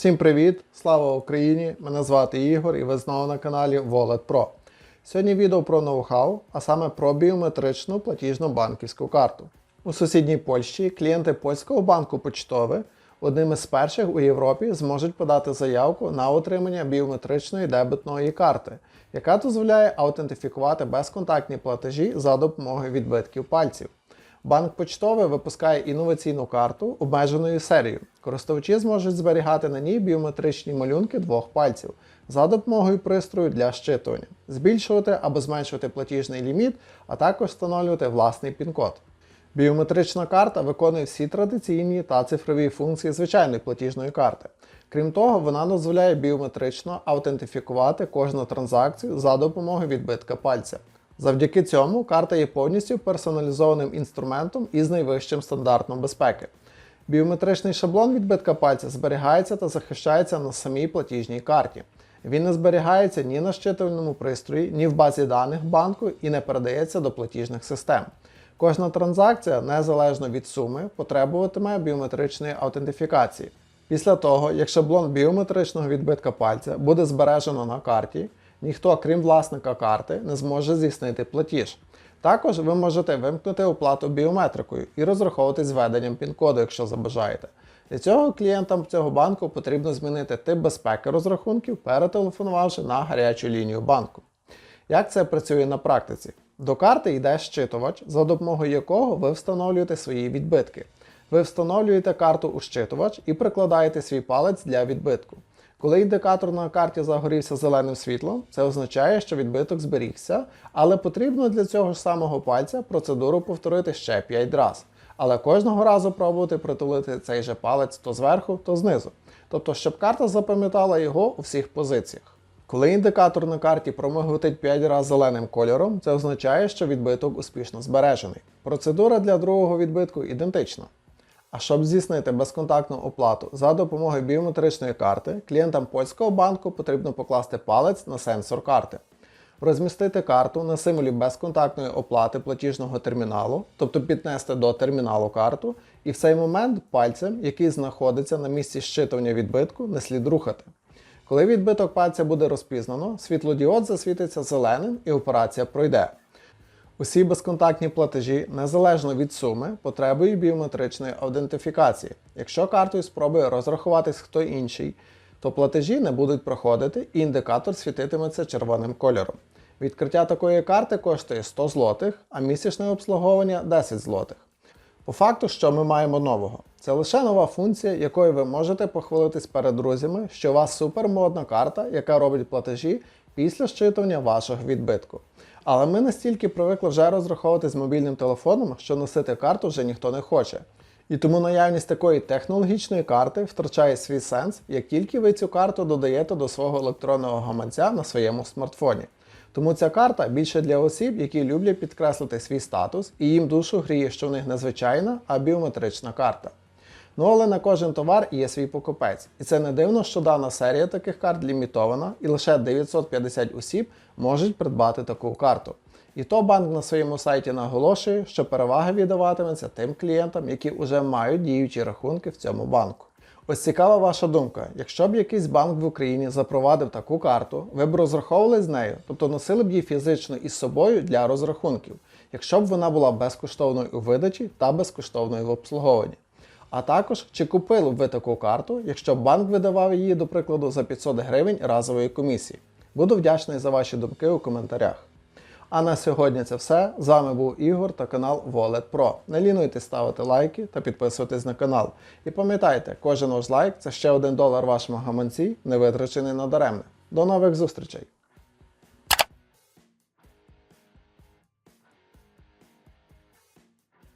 Всім привіт! Слава Україні! Мене звати Ігор і ви знову на каналі Wallet Pro. Сьогодні відео про ноу-хау, а саме про біометричну платіжну банківську карту. У сусідній Польщі клієнти польського банку Почтове одними з перших у Європі зможуть подати заявку на отримання біометричної дебетної карти, яка дозволяє аутентифікувати безконтактні платежі за допомогою відбитків пальців. Банк Почтове випускає інноваційну карту обмеженою серією. Користувачі зможуть зберігати на ній біометричні малюнки двох пальців за допомогою пристрою для щитування, збільшувати або зменшувати платіжний ліміт, а також встановлювати власний пін-код. Біометрична карта виконує всі традиційні та цифрові функції звичайної платіжної карти. Крім того, вона дозволяє біометрично аутентифікувати кожну транзакцію за допомогою відбитка пальця. Завдяки цьому карта є повністю персоналізованим інструментом із найвищим стандартом безпеки. Біометричний шаблон відбитка пальця зберігається та захищається на самій платіжній карті. Він не зберігається ні на щитувальному пристрої, ні в базі даних банку і не передається до платіжних систем. Кожна транзакція, незалежно від суми, потребуватиме біометричної аутентифікації. Після того, як шаблон біометричного відбитка пальця буде збережено на карті, ніхто, крім власника карти, не зможе здійснити платіж. Також ви можете вимкнути оплату біометрикою і розраховуватись з введенням пін-коду, якщо забажаєте. Для цього клієнтам цього банку потрібно змінити тип безпеки розрахунків, перетелефонувавши на гарячу лінію банку. Як це працює на практиці? До карти йде щитувач, за допомогою якого ви встановлюєте свої відбитки. Ви встановлюєте карту у щитувач і прикладаєте свій палець для відбитку. Коли індикатор на карті загорівся зеленим світлом, це означає, що відбиток зберігся, але потрібно для цього ж самого пальця процедуру повторити ще 5 разів. Але кожного разу пробувати притулити цей же палець то зверху, то знизу. Тобто, щоб карта запам'ятала його у всіх позиціях. Коли індикатор на карті промиготить 5 разів зеленим кольором, це означає, що відбиток успішно збережений. Процедура для другого відбитку ідентична. А щоб здійснити безконтактну оплату за допомогою біометричної карти, клієнтам польського банку потрібно покласти палець на сенсор карти, розмістити карту на символі безконтактної оплати платіжного терміналу, тобто піднести до терміналу карту, і в цей момент пальцем, який знаходиться на місці щитування відбитку, не слід рухати. Коли відбиток пальця буде розпізнано, світлодіод засвітиться зеленим і операція пройде. Усі безконтактні платежі, незалежно від суми, потребують біометричної аутентифікації. Якщо картою спробує розрахуватись хто інший, то платежі не будуть проходити і індикатор світитиметься червоним кольором. Відкриття такої карти коштує 100 злотих, а місячне обслуговування 10 злотих. По факту, що ми маємо нового? Це лише нова функція, якою ви можете похвалитись перед друзями, що у вас супермодна карта, яка робить платежі після щитування вашого відбитку. Але ми настільки привикли вже розраховувати з мобільним телефоном, що носити карту вже ніхто не хоче. І тому наявність такої технологічної карти втрачає свій сенс, як тільки ви цю карту додаєте до свого електронного гаманця на своєму смартфоні. Тому ця карта більше для осіб, які люблять підкреслити свій статус, і їм душу гріє, що в них не звичайна, а біометрична карта. Ну але на кожен товар є свій покупець. І це не дивно, що дана серія таких карт лімітована, і лише 950 осіб можуть придбати таку карту. І то банк на своєму сайті наголошує, що перевага віддаватиметься тим клієнтам, які вже мають діючі рахунки в цьому банку. Ось цікава ваша думка. Якщо б якийсь банк в Україні запровадив таку карту, ви б розраховували з нею, тобто носили б її фізично із собою для розрахунків, якщо б вона була безкоштовною у видачі та безкоштовною в обслуговуванні. А також, чи купили б ви таку карту, якщо банк видавав її, до прикладу, за 500 гривень разової комісії. Буду вдячний за ваші думки у коментарях. А на сьогодні це все. З вами був Ігор та канал Wallet Pro. Не лінуйтесь ставити лайки та підписуватись на канал. І пам'ятайте, кожен ваш лайк це ще один долар вашому гаманці, не витрачений надаремне. До нових зустрічей!